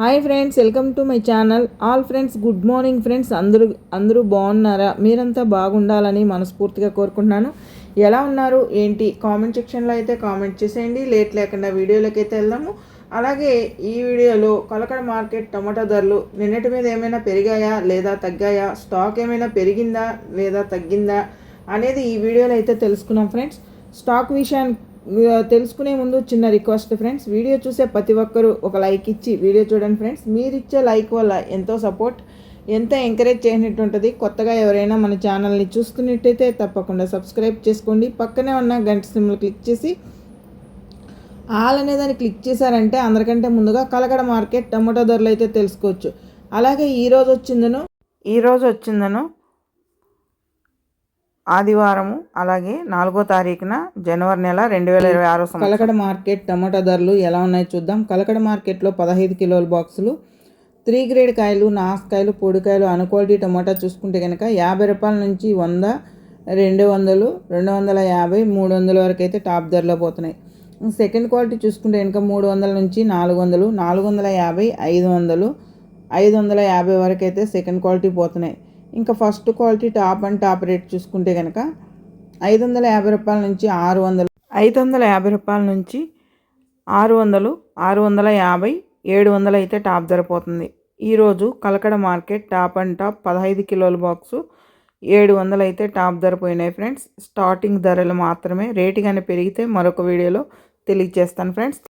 Hi friends welcome to my channel all friends good morning friends అందరూ అందరూ బాగున్నారా? మీరంతా బాగుండాలని మనస్ఫూర్తిగా కోరుకుంటున్నాను. ఎలా ఉన్నారు? ఏంటి? కామెంట్ సెక్షన్లో అయితే కామెంట్ చేసేయండి. లేట్ లేకుండా వీడియోలోకి అయితే వెళ్దాము. అలాగే ఈ వీడియోలో కొలకడ మార్కెట్ టమాటా ధరలు నిన్నటి మీద ఏమైనా పెరిగాయా? లేదా తగ్గాయా? స్టాక్ ఏమైనా పెరిగిందా? లేదా తగ్గిందా? అనేది ఈ వీడియోలో అయితే తెలుసుకున్నాం ఫ్రెండ్స్ స్టాక్ విషయానికి తెలుసుకునే ముందు చిన్న రిక్వెస్ట్ ఫ్రెండ్స్. వీడియో చూసే ప్రతి ఒక్కరూ ఒక లైక్ ఇచ్చి వీడియో చూడండి ఫ్రెండ్స్. మీరు ఇచ్చే లైక్ వల్ల ఎంతో సపోర్ట్ ఎంత ఎంకరేజ్ చేసినట్టు ఉంటుంది. కొత్తగా ఎవరైనా మన ఛానల్ని చూస్తున్నట్టయితే తప్పకుండా సబ్స్క్రైబ్ చేసుకోండి. పక్కనే ఉన్న గంట సిమ్లు క్లిక్ చేసి ఆల్ అనేదాన్ని క్లిక్ చేశారంటే అందరికంటే ముందుగా కలకడ మార్కెట్ టమాటో ధరలు అయితే తెలుసుకోవచ్చు. అలాగే ఈరోజు వచ్చిందను ఈరోజు వచ్చిందను ఆదివారము అలాగే నాలుగో తారీఖున జనవరి నెల రెండు వేల ఇరవై ఆరో కలకడ మార్కెట్ టమాటా ధరలు ఎలా ఉన్నాయో చూద్దాం. కలకడ మార్కెట్లో పదహైదు కిలోల బాక్సులు త్రీ గ్రేడ్ కాయలు నాసుకాయలు పొడికాయలు అనుక్వాలిటీ టమాటా చూసుకుంటే కనుక యాభై రూపాయల నుంచి వంద రెండు వందలు రెండు వందల యాభై మూడు వందల వరకు అయితే టాప్ ధరలో పోతున్నాయి. సెకండ్ క్వాలిటీ చూసుకుంటే కనుక మూడు వందల నుంచి నాలుగు వందలు నాలుగు వందల యాభై ఐదు వందలు ఐదు వందల యాభై వరకు అయితే సెకండ్ క్వాలిటీ పోతున్నాయి. ఇంకా first quality top and top rate చూసుకుంటే కనుక ఐదు వందల యాభై రూపాయల నుంచి ఆరు వందలు ఐదు వందల యాభై రూపాయల నుంచి ఆరు వందలు ఆరు వందల యాభై ఏడు వందలు అయితే టాప్ ధర పోతుంది. ఈరోజు Kalakada market top and top పదహైదు కిలోల బాక్సు ఏడు వందలు అయితే టాప్ ధర పోయినాయి ఫ్రెండ్స్. స్టార్టింగ్ ధరలు మాత్రమే రేటు కానీ పెరిగితే మరొక వీడియోలో తెలియజేస్తాను ఫ్రెండ్స్.